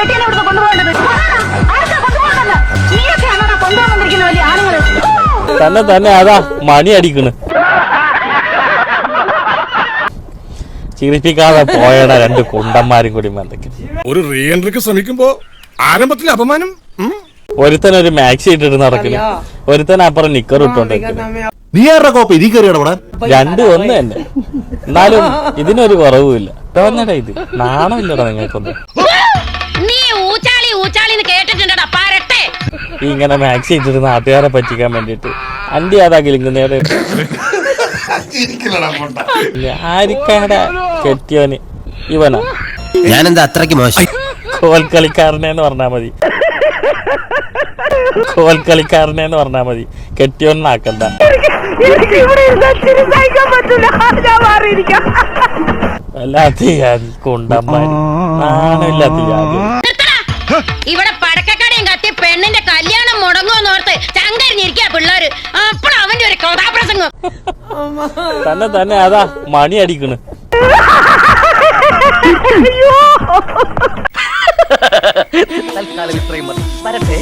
കെട്ടിയെ ഇവിടുന്ന് കൊണ്ടുപോകേണ്ടത്? നീയൊക്കെയാണോ കൊണ്ടുപോകാൻ വലിയ ആളുകൾ? തന്നെ തന്നെ അതാ മണി അടിക്കണ്. ചിരിപ്പിക്കാതെ പോയട രണ്ട് കുണ്ടന്മാരും കൂടി ഒരു റീഎൻട്രിക്ക് ശ്രമിക്കുമ്പോ ആരംഭത്തിൽ അപമാനം? ഒരുത്തൻ ഒരു മാക്സി ഇട്ടിട്ട് നടക്കുന്നു ഒരുത്തൻ അപ്പുറം നിക്കർ ഇട്ടോണ്ട് നീ ആരുടെ കോപ്പ? ഇതി കയറി ഇടപെടാൻ രണ്ടും ഒന്ന് തന്നെ. എന്നാലും ഇതിനൊരു കുറവുമില്ല. ഇത്. നാണമില്ലടാ നിങ്ങൾക്കൊന്നും. നീ ഊച്ചാളി ഊച്ചാളിന്ന് കേട്ടിട്ടുണ്ടടാ പാരട്ടെ. ഇങ്ങനെ മാക്സി ഇട്ടിരുന്ന നാട്ടുകാരെ പറ്റിക്കാൻ വേണ്ടിട്ട് അണ്ടി അതാ കിളിങ്ങുന്നേടെ ആരിക്കാടെ കെട്ടിയോന്? ഇവനാ. ഞാനെന്താ അത്രയ്ക്ക് മോശം? കോൽക്കളിക്കാരനെന്ന് പറഞ്ഞാ മതി. കോൽക്കളിക്കാരനെന്ന് പറഞ്ഞാ മതി. കെട്ടിയോന്നാക്കണ്ട വല്ലാത്ത ജാതി ജാതി നിർത്തടാ ഇവിടെ പടക്കക്കടയും കത്തി പെണ്ണിന്റെ കല്യാണം മുടങ്ങുമെന്ന് ഓർത്ത് ചങ്കരിഞ്ഞിരിക്കാ പിള്ളേര്. അപ്പോൾ അവന്റെ ഒരു കഥാപ്രസംഗം. തന്നെ തന്നെ അതാ മണി അടിക്കണ്. അയ്യോ. തൽക്കാലം ഇത്രയും മതി. വരട്ടെ.